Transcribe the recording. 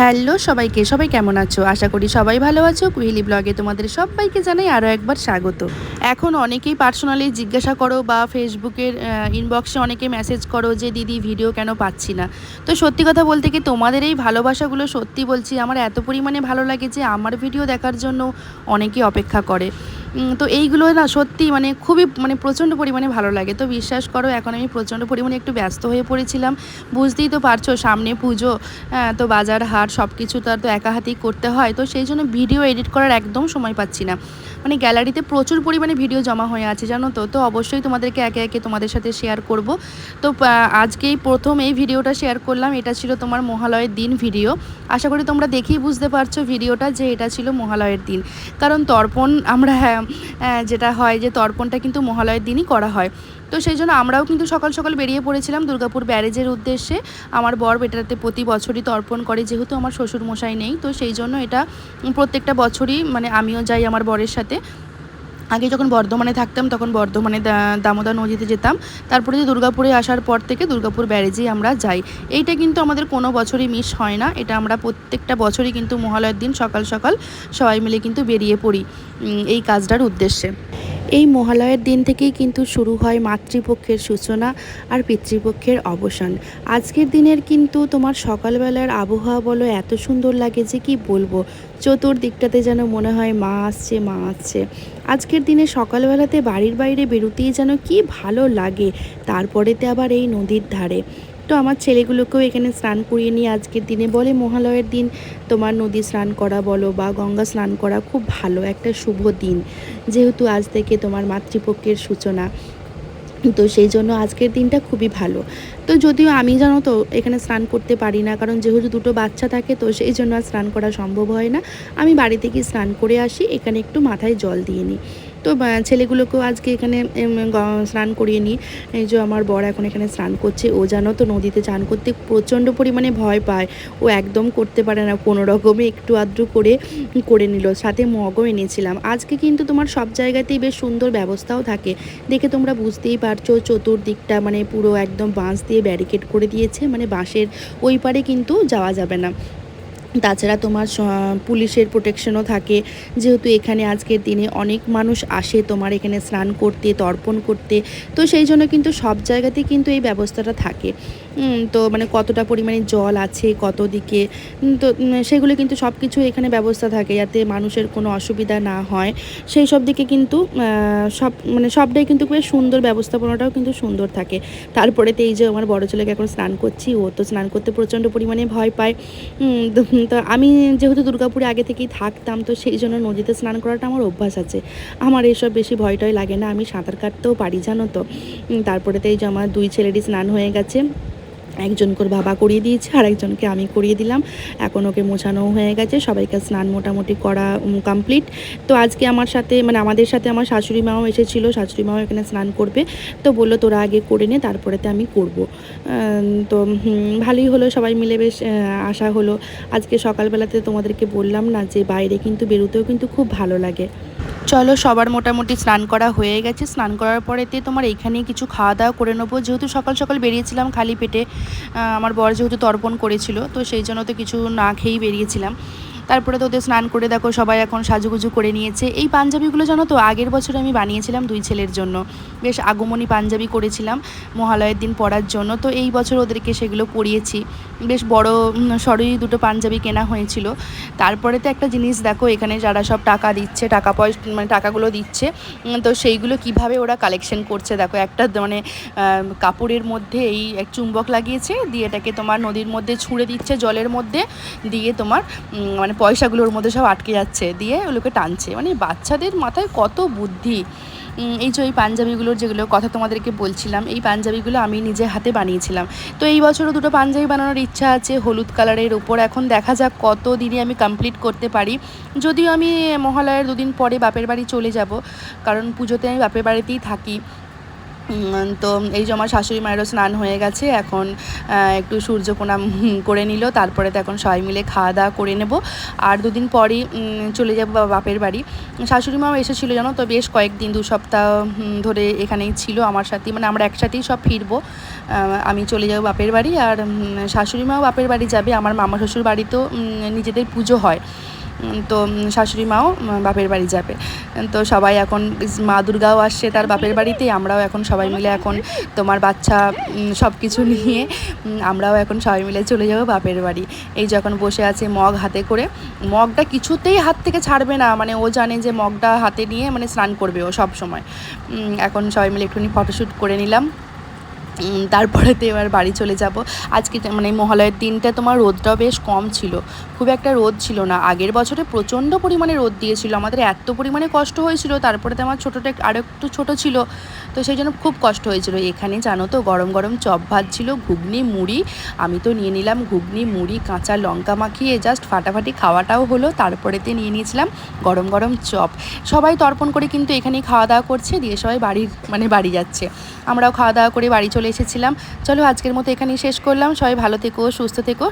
Hello সবাইকে, সবাই কেমন আছো? আশা করি সবাই ভালো আছো। কুহিলি ব্লগে তোমাদের সবাইকে জানাই আরও একবার স্বাগত। এখন অনেকেই পার্সোনালি জিজ্ঞাসা করো বা ফেসবুকের ইনবক্সে অনেকে মেসেজ করো যে, দিদি ভিডিও কেন পাচ্ছি না? তো সত্যি কথা বলতে কি তোমাদের এই ভালোবাসাগুলো সত্যি বলছি, আমার এত পরিমাণে ভালো লাগে যে, আমার ভিডিও দেখার জন্য অনেকেই অপেক্ষা করে। তো এইগুলো না সত্যি মানে খুবই মানে প্রচণ্ড পরিমাণে ভালো লাগে। তো বিশ্বাস করো এখন আমি প্রচণ্ড পরিমাণে একটু ব্যস্ত হয়ে পড়েছিলাম। বুঝতেই তো পারছ সামনে পুজো হ্যাঁ, তো বাজার হাট সব কিছু তো আর তো একা হাতেই করতে হয়। তো সেই জন্য ভিডিও এডিট করার একদম সময় পাচ্ছি না। মানে গ্যালারিতে প্রচুর পরিমাণে ভিডিও জমা হয়ে আছে জানো তো? তো অবশ্যই তোমাদেরকে একে একে তোমাদের সাথে শেয়ার করব। তো আজকেই প্রথম এই ভিডিওটা শেয়ার করলাম। এটা ছিল তোমার মহালয়ের দিন ভিডিও। আশা করি তোমরা দেখেই বুঝতে পারছ ভিডিওটা যে এটা ছিল মহালয়ের দিন। কারণ তর্পণ আমরা হ্যাঁ, যেটা হয় যে তর্পণটা কিন্তু মহালয়ের দিনই করা হয়। তো সেই জন্য আমরাও কিন্তু সকাল সকাল বেরিয়ে পড়েছিলাম দুর্গাপুর ব্যারেজের উদ্দেশ্যে। আমার বর বেটাতে প্রতি বছরই তর্পণ করে, যেহেতু আমার শ্বশুর মশাই নেই, তো সেই জন্য এটা প্রত্যেকটা বছরই মানে আমিও যাই আমার বরের সাথে। আগে যখন বর্ধমানে থাকতাম, তখন বর্ধমানে দামোদর নদীতে যেতাম। তারপরে যে দুর্গাপুরে আসার পর থেকে দুর্গাপুর ব্যারেজেই আমরা যাই। এইটা কিন্তু আমাদের কোনো বছরই মিস হয় না। এটা আমরা প্রত্যেকটা বছরই কিন্তু মহালয়ের দিন সকাল সকাল সবাই মিলে কিন্তু বেরিয়ে পড়ি এই কাজটার উদ্দেশ্যে। এই মহালয়ের দিন থেকেই কিন্তু শুরু হয় মাতৃপক্ষের সূচনা আর পিতৃপক্ষের অবসান। আজকের দিনের কিন্তু তোমার সকালবেলার আবহাওয়া বলো, এত সুন্দর লাগে যে কি বলব? চতুর্দিকটাতে যেন মনে হয় মা আসছে মা আসছে। আজকের দিনে সকালবেলাতে বাড়ির বাইরে বেরোতেই যেন কি ভালো লাগে, তারপরেতে আবার এই নদীর ধারে। তো আমার ছেলেগুলোকেও এখানে স্নান করিয়ে নিয়ে আজকের দিনে বলে, মহালয়ের দিন তোমার নদী স্নান করা বলো বা গঙ্গা স্নান করা খুব ভালো, একটা শুভ দিন। যেহেতু আজ থেকে তোমার মাতৃপক্ষের সূচনা, তো সেই জন্য আজকের দিনটা খুবই ভালো। তো যদিও আমি জানো তো এখানে স্নান করতে পারি না, কারণ যেহেতু দুটো বাচ্চা থাকে, তো সেই জন্য আর স্নান করা সম্ভব হয় না। আমি বাড়ি থেকে স্নান করে আসি, এখানে একটু মাথায় জল দিয়ে নিই। তো ছেলেগুলোকেও আজকে এখানে স্নান করিয়ে নিই। এই যে আমার বর এখন এখানে স্নান করছে, ও জানো তো নদীতে চান করতে প্রচণ্ড পরিমাণে ভয় পায়। ও একদম করতে পারে না, কোনো রকমে একটু আধটু করে করে নিল, সাথে মগও এনেছিলাম। আজকে কিন্তু তোমার সব জায়গাতেই বেশ সুন্দর ব্যবস্থাও থাকে। দেখে তোমরা বুঝতেই পারছ, চতুর্দিকটা মানে পুরো একদম বাঁশ দিয়ে ব্যারিকেড করে দিয়েছে মানে বাঁশের ওই পারে কিন্তু যাওয়া যাবে না। তাছাড়া তোমার পুলিশের প্রোটেকশনও থাকে। যেহেতু এখানে আজকের দিনে অনেক মানুষ আসে তোমার এখানে স্নান করতে, তর্পণ করতে। তো সেই জন্য কিন্তু সব জায়গাতেই কিন্তু এই ব্যবস্থাটা থাকে। তো মানে কতটা পরিমাণে জল আছে, কত দিকে তো সেগুলো কিন্তু সব কিছু এখানে ব্যবস্থা থাকে যাতে মানুষের কোনো অসুবিধা না হয়। সেই সব দিকে কিন্তু সব মানে সবটাই কিন্তু বেশ সুন্দর ব্যবস্থাপনাটাও কিন্তু সুন্দর থাকে। তারপরে তো এই যে আমার বড় ছেলেকে এখন স্নান করছি, ও তো স্নান করতে প্রচণ্ড পরিমাণে ভয় পায়। তো আমি যেহেতু দুর্গাপুরে আগে থেকেই থাকতাম, তো সেই জন্য নদীতে স্নান করাটা আমার অভ্যাস আছে। আমার এসব বেশি ভয় টয় লাগে না, আমি সাঁতার কাটতেও পারি, জানো তো। তারপরে তো এই যে আমার দুই ছেলেরই স্নান হয়ে গেছে। একজনকে বাবা করিয়ে দিয়েছে আর একজনকে আমি করিয়ে দিলাম। এখন ওকে মোছানোও হয়ে গেছে, সবাইকে স্নান মোটামুটি করা কমপ্লিট তো আজকে আমার সাথে মানে আমাদের সাথে আমার শাশুড়ি মাও এসেছিল, শাশুড়ি মাও এখানে স্নান করবে। তো বলল, তোরা আগে করে নে, তারপরেতে আমি করব। তো ভালোই হলো, সবাই মিলে বেশ আসা হলো। আজকে সকালবেলাতে তোমাদেরকে বললাম না যে বাইরে কিন্তু বেরোতেও কিন্তু খুব ভালো লাগে। চলো, সবার মোটামুটি স্নান করা হয়ে গেছে। স্নান করার পরেতে তোমার এইখানেই কিছু খাওয়া দাওয়া করে নেব। যেহেতু সকাল সকাল বেরিয়েছিলাম খালি পেটে আমার বর যেহেতু তর্পণ করেছিল, তো সেই জন্য তো কিছু না খেয়েই বেরিয়েছিলাম। তারপরে তো ওদের স্নান করে দেখো সবাই এখন সাজুগুজু করে নিয়েছে। এই পাঞ্জাবিগুলো জানো তো আগের বছর আমি বানিয়েছিলাম দুই ছেলের জন্য। বেশ আগমনী পাঞ্জাবি করেছিলাম মহালয়ের দিন পরার জন্য। তো এই বছর ওদেরকে সেগুলো পরিয়েছি। বেশ বড় সরই দুটো পাঞ্জাবি কেনা হয়েছিল। তারপরে তো একটা জিনিস দেখো এখানে যারা সব টাকা দিচ্ছে টাকা পয়সা মানে টাকাগুলো দিচ্ছে তো সেইগুলো কীভাবে ওরা কালেকশন করছে দেখো। একটা মানে কাপড়ের মধ্যে এই এক চুম্বক লাগিয়েছে দিয়ে এটাকে তোমার নদীর মধ্যে ছুঁড়ে দিচ্ছে জলের মধ্যে দিয়ে তোমার উম, পয়সাগুলোর মধ্যে সব আটকে যাচ্ছে, দিয়ে ওগুলোকে টানছে। মানে বাচ্চাদের মাথায় কত বুদ্ধি। এই যে ওই পাঞ্জাবিগুলোর যেগুলো কথা তোমাদেরকে বলছিলাম, এই পাঞ্জাবিগুলো আমি নিজে হাতে বানিয়েছিলাম। তো এই বছরও দুটো পাঞ্জাবি বানানোর ইচ্ছা আছে, হলুদ কালারের ওপর এখন দেখা যাক কত দিনে আমি কমপ্লিট করতে পারি। যদিও আমি মহালয়ার দুদিন পরে বাপের বাড়ি চলে যাব, কারণ পুজোতে আমি বাপের বাড়িতেই থাকি। তো এই যে আমার শাশুড়ি মায়েরও স্নান হয়ে গেছে, এখন একটু সূর্য প্রণাম করে নিল, তারপরে তো এখন সবাই মিলে খাওয়া দাওয়া করে নেব। আর দুদিন পরই চলে যাব বাপের বাড়ি। শাশুড়ি মাও এসেছিল জানো তো, বেশ কয়েকদিন, দু সপ্তাহ ধরে এখানেই ছিল আমার সাথে মানে আমরা একসাথেই সব ফিরবো। আমি চলে যাব বাপের বাড়ি, আর শাশুড়ি মাও বাপের বাড়ি যাবে, আমার মামা শ্বশুর বাড়িতেও নিজেদের পুজো হয়। তো শাশুড়ি মাও বাপের বাড়ি যাবে। তো সবাই এখন মা দুর্গাও আসছে তার বাপের বাড়িতে, আমরাও এখন সবাই মিলে এখন তোমার বাচ্চা সব কিছু নিয়ে আমরাও এখন সবাই মিলে চলে যাব বাপের বাড়ি। এই যখন বসে আছে মগ হাতে করে। মগটা কিছুতেই হাত থেকে ছাড়বে না মানে ও জানে যে মগটা হাতে নিয়ে মানে স্নান করবে ও সব সময়। এখন সবাই মিলে একটুখানি ফটোশ্যুট করে নিলাম। তারপরে তো এবার বাড়ি চলে যাব। আজকে মানে মহালয়ের দিনটা তোমার রোদটাও বেশ কম ছিল। খুব একটা রোদ ছিল না। আগের বছরে প্রচণ্ড পরিমাণে রোদ দিয়েছিল। আমাদের এত পরিমাণে কষ্ট হয়েছিল, তারপরে তো আমার ছোটোটা আরও একটু ছোটো ছিল। তো সেই জন্য খুব কষ্ট হয়েছিল। এখানে জানো তো, গরম গরম চপ ভাত ছিল, ঘুগনি, মুড়ি। আমি তো নিয়ে নিলাম ঘুগনি, মুড়ি, কাঁচা লঙ্কা মাখিয়ে জাস্ট ফাটাফাটি খাওয়াটাও হলো। তারপরেতে নিয়ে নিয়েছিলাম গরম গরম চপ। সবাই তর্পণ করে কিন্তু এখানেই খাওয়া দাওয়া করছে, দিয়ে সবাই বাড়ির মানে বাড়ি যাচ্ছে। আমরাও খাওয়া দাওয়া করে বাড়ি চলে এসেছিলাম। চলো আজকের মতো এখানেই শেষ করলাম। সবাই ভালো থেকো সুস্থ থেকো।